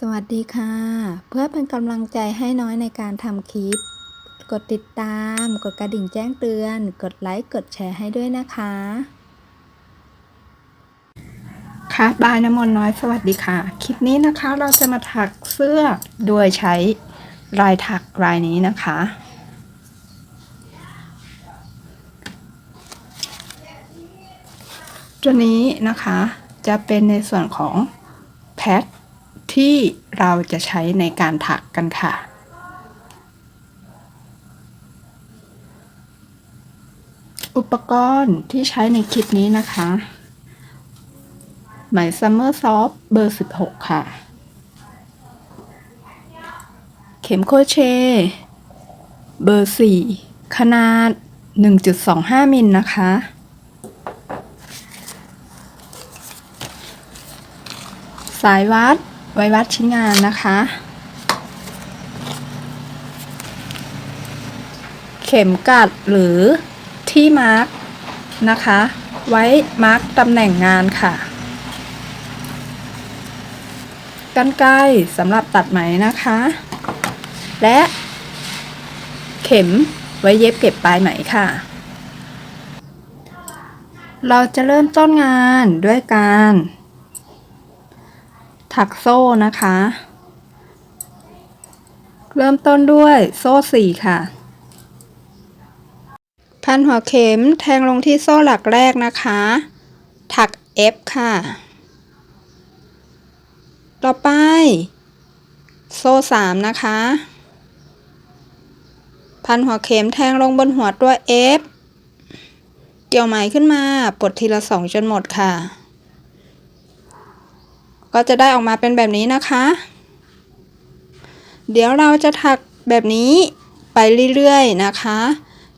สวัสดีค่ะ เพื่อเป็นกำลังใจให้น้อยในการทำคลิป กดติดตาม กดกระดิ่งแจ้งเตือน กดไลค์ กดแชร์ให้ด้วยนะคะ ค่ะ บายน้ำมนต์น้อยสวัสดีค่ะ คลิปนี้นะคะเราจะมาถักเสื้อโดยใช้ลายถักลายนี้นะคะ ตัวนี้นะคะจะเป็นในส่วนของแพท ที่เราจะใช้ในการถักกันค่ะ อุปกรณ์ที่ใช้ในคลิปนี้นะคะไหมซัมเมอร์ซอฟเบอร์ 16 ค่ะ เข็มโคเช เบอร์ 4 ขนาด 1.25 มิลนะคะสายวัด ไว้วัดชิ้นงานนะคะ เข็มกัดหรือที่มาร์กนะคะ ไว้มาร์กตำแหน่งงานค่ะกันไกรสำหรับตัดไหมนะคะ และเข็มไว้เย็บเก็บปลายไหมค่ะ เราจะเริ่มต้นงานด้วยการ ถักโซ่นะคะ เริ่มต้นด้วยโซ่สี่ค่ะ พันหัวเข็มแทงลงที่โซ่หลักแรกนะคะ ถัก F ค่ะ ต่อไป โซ่สามนะคะ พันหัวเข็มแทงลงบนหัวตัว F เกี่ยวไหมขึ้นมาปลดทีละสองจนหมดค่ะ ก็จะได้ออกมาเป็นแบบนี้นะคะ เดี๋ยวเราจะถักแบบนี้ไปเรื่อยๆนะคะ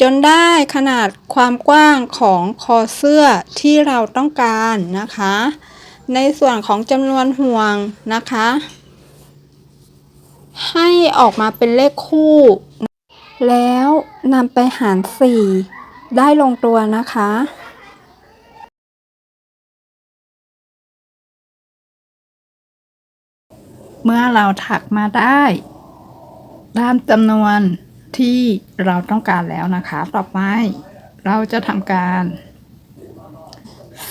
จนได้ขนาดความกว้างของคอเสื้อที่เราต้องการนะคะ ในส่วนของจำนวนห่วงนะคะ ให้ออกมาเป็นเลขคู่ แล้วนำไปหาร 4 ได้ลงตัวนะคะ เมื่อเราถักมาได้ตามจำนวนที่เราต้องการแล้วนะคะ ต่อไปเราจะทำการ C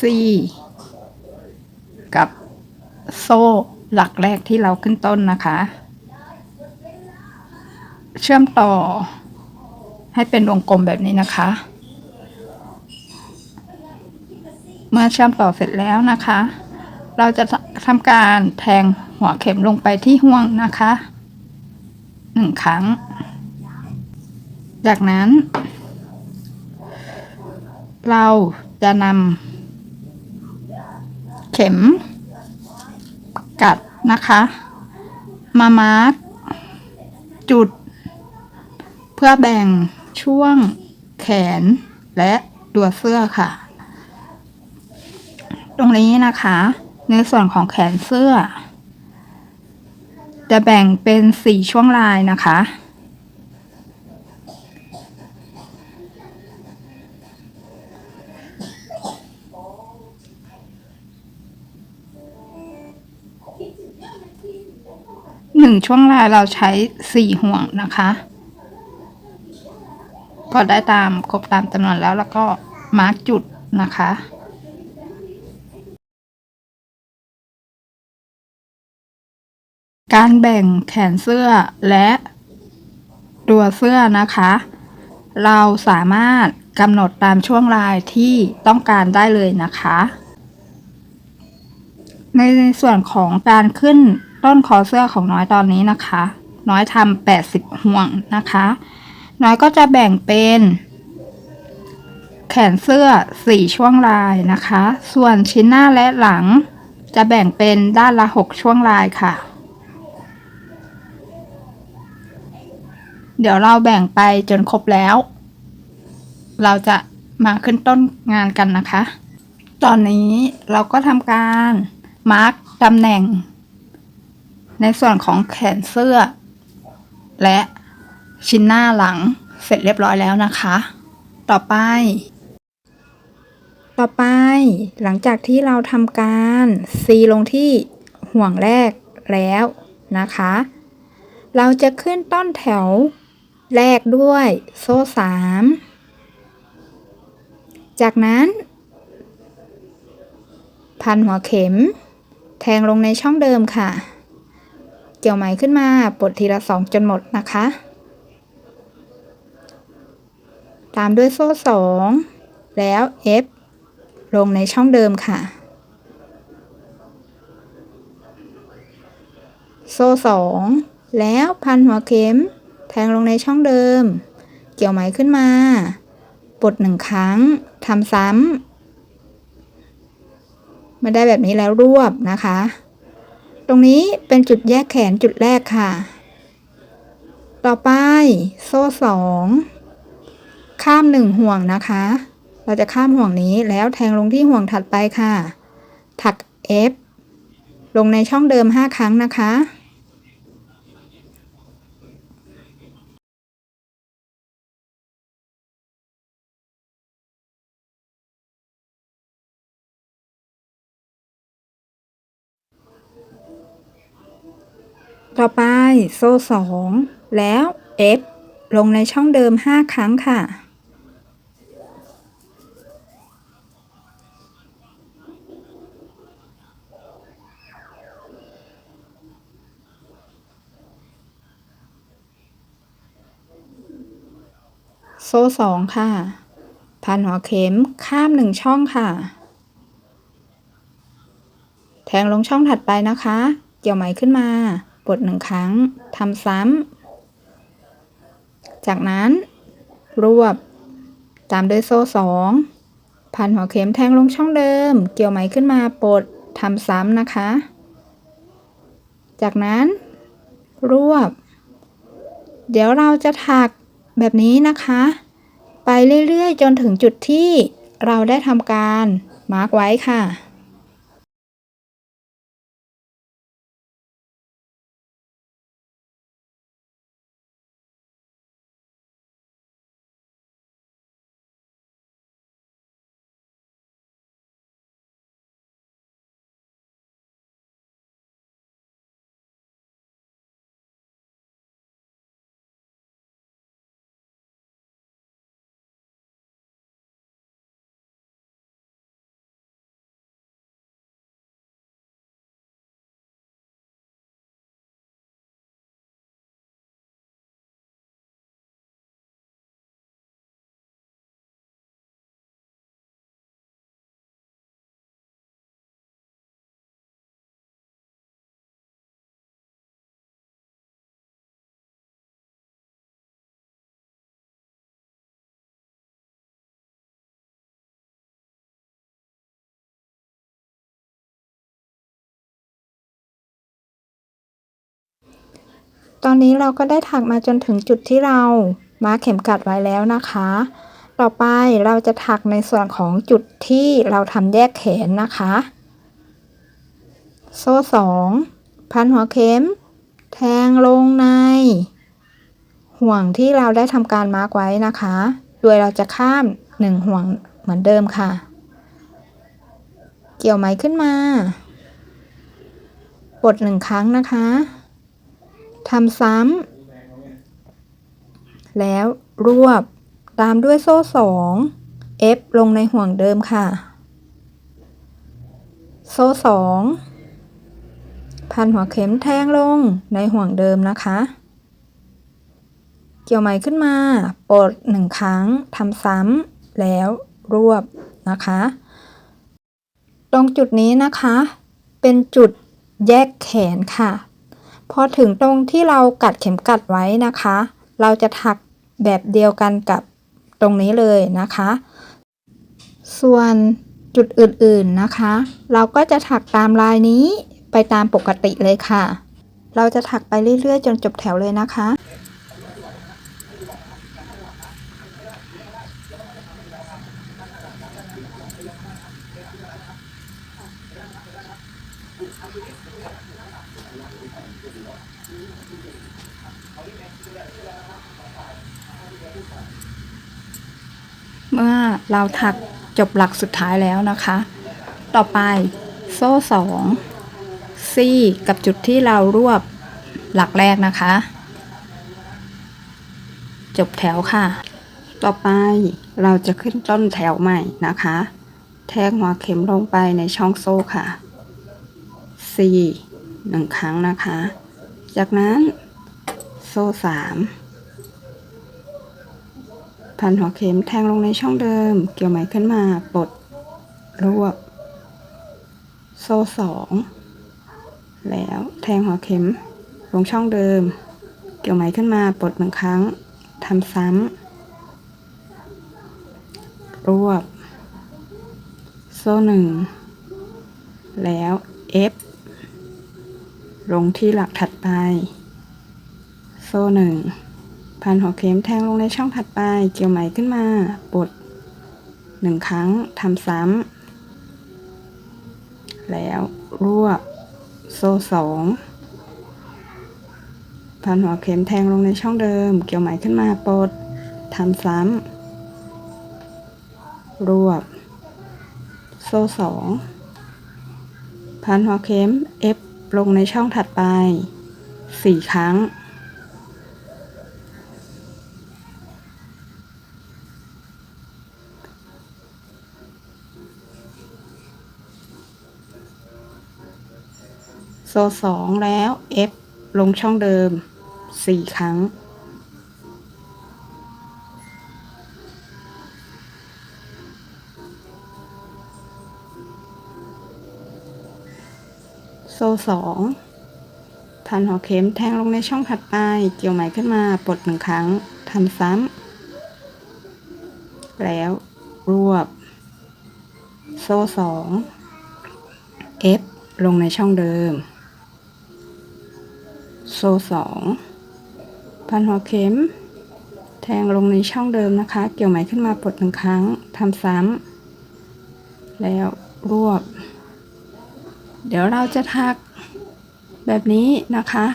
กับโซ่หลักแรกที่เราขึ้นต้นนะคะ เชื่อมต่อให้เป็นวงกลมแบบนี้นะคะ เมื่อเชื่อมต่อเสร็จแล้วนะคะ เราจะทำการแทงหัวเข็มลงไปที่ห่วงนะคะหนึ่งครั้ง จากนั้น เราจะนำเข็มกัดนะคะ มามาร์กจุด เพื่อแบ่งช่วงแขนและตัวเสื้อค่ะ ตรงนี้นะคะ ในส่วนของแขนเสื้อ จะแบ่งเป็นสี่ช่วงลายนะคะ หนึ่งช่วงลายเราใช้สี่ห่วงนะคะก็ได้ตามครบตามจำนวนแล้วแล้วก็มาร์กจุดนะคะ การแบ่งแขนเสื้อและตัวเสื้อนะคะ เราสามารถกำหนดตามช่วงลายที่ต้องการได้เลยนะคะ ในส่วนของการขึ้นต้นคอเสื้อของน้อยตอนนี้นะคะ น้อยทำแปดสิบห่วงนะคะ น้อยก็จะแบ่งเป็น แขนเสื้อสี่ช่วงลายนะคะ ส่วนชิ้นหน้าและหลังจะแบ่งเป็นด้านละหกช่วงลายค่ะ เดี๋ยวเราแบ่งไปจนครบแล้ว เราจะมาขึ้นต้นงานกันนะคะ ตอนนี้เราก็ทำการมาร์กตำแหน่ง ในส่วนของแขนเสื้อ และชิ้นหน้าหลังเสร็จเรียบร้อยแล้วนะคะ ต่อไป ต่อไป หลังจากที่เราทำการซีลงที่ห่วงแรกแล้วนะคะ เราจะขึ้นต้นแถว แรกด้วยโซ่สามจากนั้น พันหัวเข็ม แทงลงในช่องเดิมค่ะ เกี่ยวไหมขึ้นมาปลดทีละสองจนหมดนะคะ ตามด้วยโซ่สองแล้ว F ลงในช่องเดิมค่ะ โซ่สองแล้วพันหัวเข็ม แทงลงในช่องเดิม เกี่ยวไหมขึ้นมาปลดหนึ่งครั้งทำซ้ำมาได้แบบนี้แล้วรวบนะคะ ตรงนี้เป็นจุดแยกแขนจุดแรกค่ะ ต่อไปโซ่สองข้ามหนึ่งห่วงนะคะ เราจะข้ามห่วงนี้แล้วแทงลงที่ห่วงถัดไปค่ะ ถัก F ลงในช่องเดิม 5 ครั้งนะคะ ต่อไปโซ่สองแล้ว F ลงในช่องเดิม 5 ครั้งค่ะ โซ่สองค่ะ พันหัวเข็มข้ามหนึ่งช่องค่ะ แทงลงช่องถัดไปนะคะ เกี่ยวไหมขึ้นมา ปดหนึ่งครั้งทำซ้ำ จากนั้น รวบ ตามด้วยโซ่สองพันหัวเข็มแทงลงช่องเดิม เกี่ยวไหมขึ้นมาปลดทำซ้ำนะคะ จากนั้น รวบ เดี๋ยวเราจะถักแบบนี้นะคะ ไปเรื่อยๆ จนถึงจุดที่เราได้ทำการมาร์กไว้ค่ะ ตอนนี้เราก็ได้ถักมาจนถึงจุดที่เรามาเข็มกัดไว้แล้วนะคะ ต่อไปเราจะถักในส่วนของจุดที่เราทำแยกแขนนะคะ โซ่สองพันหัวเข็ม แทงลงใน ห่วงที่เราได้ทำการมาร์กไว้นะคะ โดยเราจะข้ามหนึ่งห่วงเหมือนเดิมค่ะ เกี่ยวไหมขึ้นมาปดหนึ่งครั้งนะคะ ทำซ้ำ แล้วรวบ ตามด้วยโซ่สอง F ลงในห่วงเดิมค่ะ โซ่สองพันหัวเข็มแทงลงในห่วงเดิมนะคะ เกี่ยวไหมขึ้นมาปลดหนึ่งครั้งทำซ้ำแล้วรวบนะคะ ตรงจุดนี้นะคะ เป็นจุดแยกแขนค่ะ พอถึงตรงที่เรากัดเข็มกัดไว้นะคะ เราจะถักแบบเดียวกันกับตรงนี้เลยนะคะ ส่วนจุดอื่นๆนะคะ เราก็จะถักตามลายนี้ไปตามปกติเลยค่ะ เราจะถักไปเรื่อยๆ จนจบแถวเลยนะคะ เราถักจบหลักสุดท้ายแล้วนะคะ ต่อไปโซ่สองซี่กับจุดที่เรารวบหลักแรกนะคะ จบแถวค่ะ ต่อไปเราจะขึ้นต้นแถวใหม่นะคะ แทงหัวเข็มลงไปในช่องโซ่ค่ะ4หนึ่งครั้งนะคะ จากนั้นโซ่สาม พันหัวเข็มแทงลงในช่องเดิม เกี่ยวไหมขึ้นมาปลดรวบ โซ่สองแล้วแทงหัวเข็มลงช่องเดิม เกี่ยวไหมขึ้นมาปลดหนึ่งครั้งทำซ้ำรวบ โซ่หนึ่งแล้ว F ลงที่หลักถัดไป โซ่หนึ่ง พันหัวเข็มแทงลงในช่องถัดไป เกี่ยวไหมขึ้นมาปลดหนึ่งครั้งทำซ้ำแล้วรวบโซ่สองพันหัวเข็มแทงลงในช่องเดิม เกี่ยวไหมขึ้นมาปลดทำซ้ำรวบ โซ่สองพันหัวเข็ม F ลงในช่องถัดไปสี่ครั้ง โซ่สองแล้ว F ลงช่องเดิมสี่ครั้ง โซ่สองพันหัวเข็มแทงลงในช่องถัดไป เกี่ยวไหมขึ้นมาปลดหนึ่งครั้งทำซ้ำแล้วรวบ โซ่สอง F ลงในช่องเดิม โซ่สองพันหัวเข็ม แทงลงในช่องเดิมนะคะ เกี่ยวไหมขึ้นมาปลดหนึ่งครั้งทำซ้ำแล้วรวบ เดี๋ยวเราจะทักแบบนี้นะคะ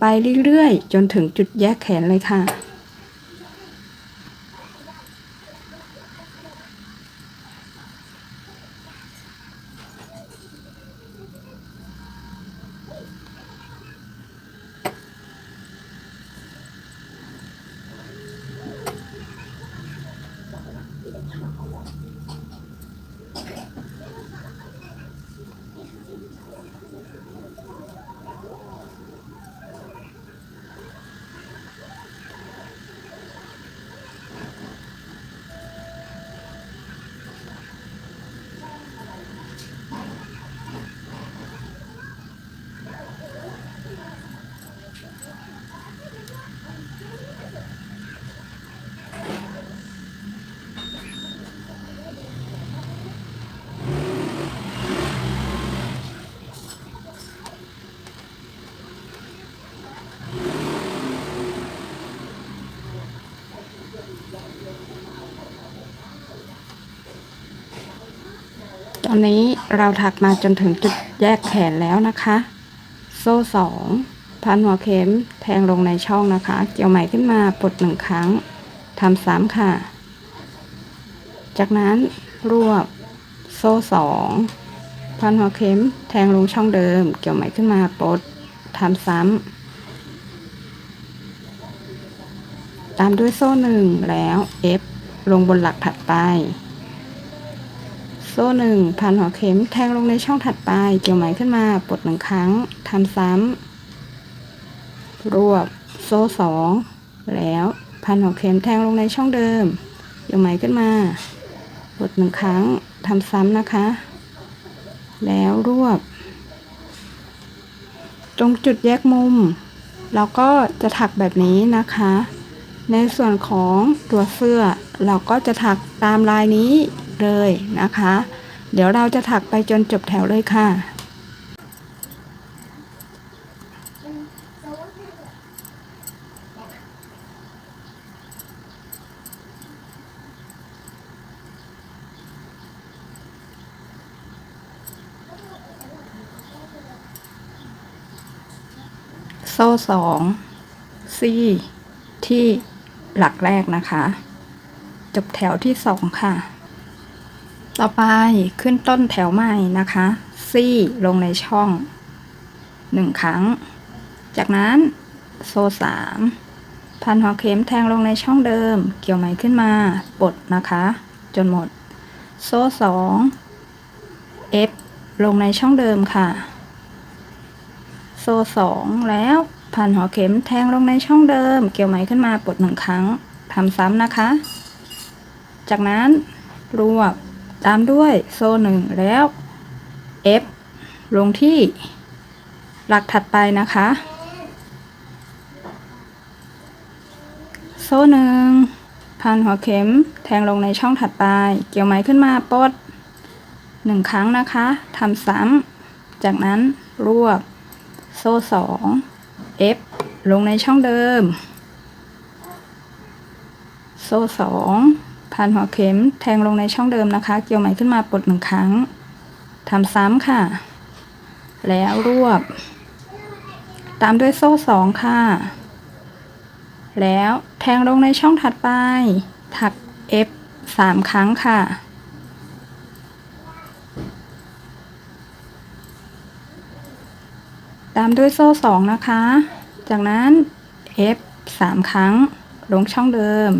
ไปเรื่อยๆ จนถึงจุดแยกแขนเลยค่ะ ตอนนี้เราถักมาจนถึงจุดแยกแขนแล้วนะคะ โซ่สองพันหัวเข็มแทงลงในช่องนะคะ เกี่ยวไหมขึ้นมาปลดหนึ่งครั้งทำซ้ำค่ะ จากนั้นรวบโซ่สองพันหัวเข็มแทงลงช่องเดิม เกี่ยวไหมขึ้นมาปลดทำซ้ำตามด้วยโซ่หนึ่งแล้ว F ลงบนหลักถัดไป โซ่หนึ่งพันหัวเข็มแทงลงในช่องถัดไป เกี่ยวไหมขึ้นมาปลดหนึ่งครั้งทำซ้ำรวบโซ่สองแล้วพันหัวเข็มแทงลงในช่องเดิม เกี่ยวไหมขึ้นมาปลดหนึ่งครั้งทำซ้ำนะคะ แล้วรวบ ตรงจุดแยกมุม เราก็จะถักแบบนี้นะคะ ในส่วนของตัวเสื้อเราก็จะถักตามลายนี้ เลยนะคะ เดี๋ยวเราจะถักไปจนจบแถวเลยค่ะโซ่สองซี่ที่หลักแรกนะคะ จบแถวที่สองค่ะ ต่อไปขึ้นต้นแถวใหม่นะคะซี่ลงในช่องหนึ่งครั้ง จากนั้นโซ่สามพันหัวเข็มแทงลงในช่องเดิม เกี่ยวไหมขึ้นมาปลดนะคะ จนหมด โซ่สองเอฟลงในช่องเดิมค่ะ โซ่สองแล้วพันหัวเข็มแทงลงในช่องเดิม เกี่ยวไหมขึ้นมาปลดหนึ่งครั้งทำซ้ำนะคะ จากนั้นรวบ ตามด้วยโซ่หนึ่งแล้ว F ลงที่หลักถัดไปนะคะ โซ่หนึ่งพันหัวเข็มแทงลงในช่องถัดไป เกี่ยวไหมขึ้นมาปลดหนึ่งครั้งนะคะทำซ้ำจากนั้นรวบโซ่สอง F ลงในช่องเดิม โซ่สอง พันหัวเข็มแทงลงในช่องเดิมนะคะ เกี่ยวไหมขึ้นมาปลดหนึ่งครั้งทำซ้ำค่ะ แล้วรวบ ตามด้วยโซ่สองค่ะ แล้วแทงลงในช่องถัดไป ถัก F สามครั้งค่ะ ตามด้วยโซ่สองนะคะ จากนั้น F สามครั้ง ลงช่องเดิม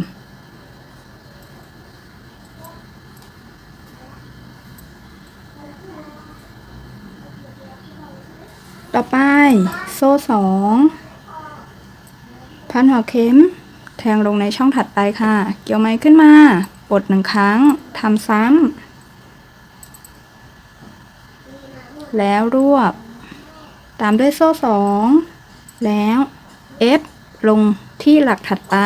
ต่อไป โซ่สองพันหัวเข็ม แทงลงในช่องถัดไปค่ะ เกี่ยวไม้ขึ้นมาปลดหนึ่งครั้งทำซ้ำแล้วรวบ ตามด้วยโซ่สองแล้ว F ลงที่หลักถัดไป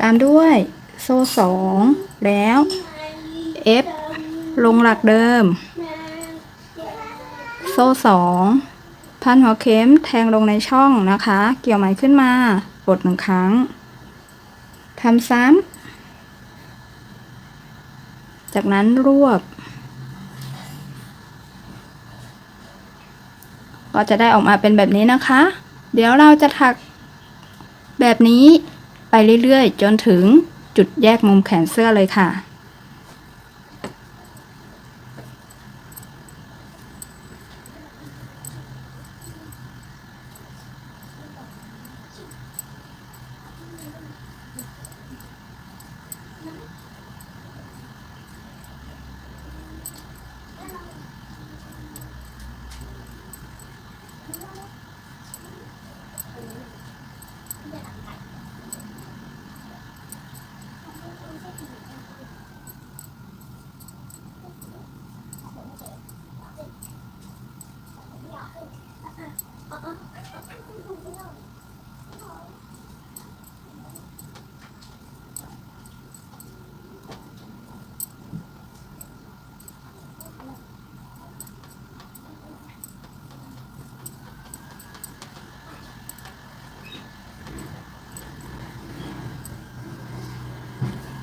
ตามด้วยโซ่สองแล้ว F ลงหลักเดิม ซ่สองพันหัวเข็มแทงลงในช่องนะคะ เกี่ยวไหมขึ้นมาปลดหนึ่งครั้งทำซ้ำจากนั้นรวบ ก็จะได้ออกมาเป็นแบบนี้นะคะ เดี๋ยวเราจะถักแบบนี้ไปเรื่อยๆ จนถึงจุดแยกมุมแขนเสื้อเลยค่ะ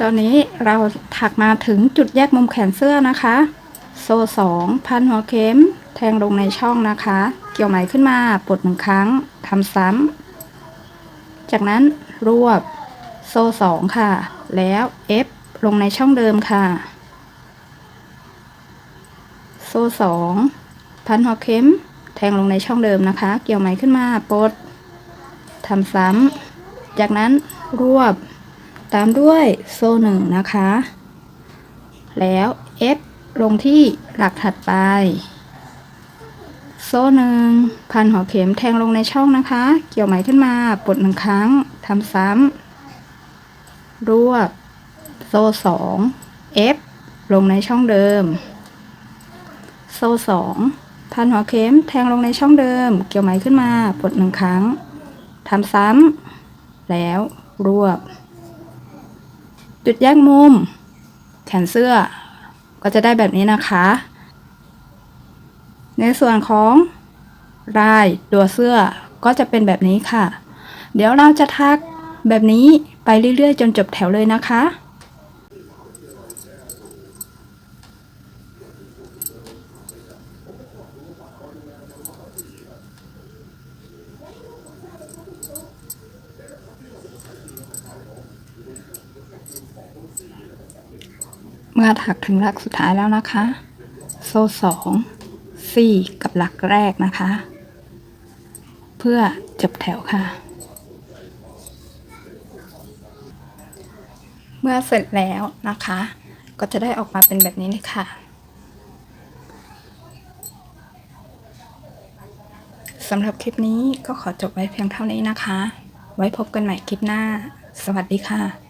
ตอนนี้เราถักมาถึงจุดแยกมุมแขนเสื้อนะคะ โซ่สองพันหัวเข็ม แทงลงในช่องนะคะ เกี่ยวไหมขึ้นมาปลดหนึ่งครั้งทำซ้ำจากนั้นรวบโซ่สองค่ะ แล้ว F ลงในช่องเดิมค่ะ โซ่สองพันหัวเข็ม แทงลงในช่องเดิมนะคะ เกี่ยวไหมขึ้นมาปลดทำซ้ำจากนั้นรวบ ตามด้วยโซ่หนึ่งนะคะ แล้ว F ลงที่หลักถัดไป โซ่หนึ่งพันหัวเข็มแทงลงในช่องนะคะ เกี่ยวไหมขึ้นมาปลดหนึ่งครั้งทำซ้ำรวบโซ่สอง F ลงในช่องเดิม โซ่สองพันหัวเข็มแทงลงในช่องเดิม เกี่ยวไหมขึ้นมาปลดหนึ่งครั้งทำซ้ำแล้วรวบ จุดแยกมุม แขนเสื้อ ก็จะได้แบบนี้นะคะ ในส่วนของลายตัวเสื้อก็จะเป็นแบบนี้ค่ะ เดี๋ยวเราจะทักแบบนี้ไปเรื่อยๆ จนจบแถวเลยนะคะ มื่อถักถึงหลักสุดท้ายแล้วนะคะ โซ่สองสี่กับหลักแรกนะคะ เพื่อจบแถวค่ะ เมื่อเสร็จแล้วนะคะ ก็จะได้ออกมาเป็นแบบนี้เลยค่ะ สำหรับคลิปนี้ก็ขอจบไว้เพียงเท่านี้นะคะ ไว้พบกันใหม่คลิปหน้า สวัสดีค่ะ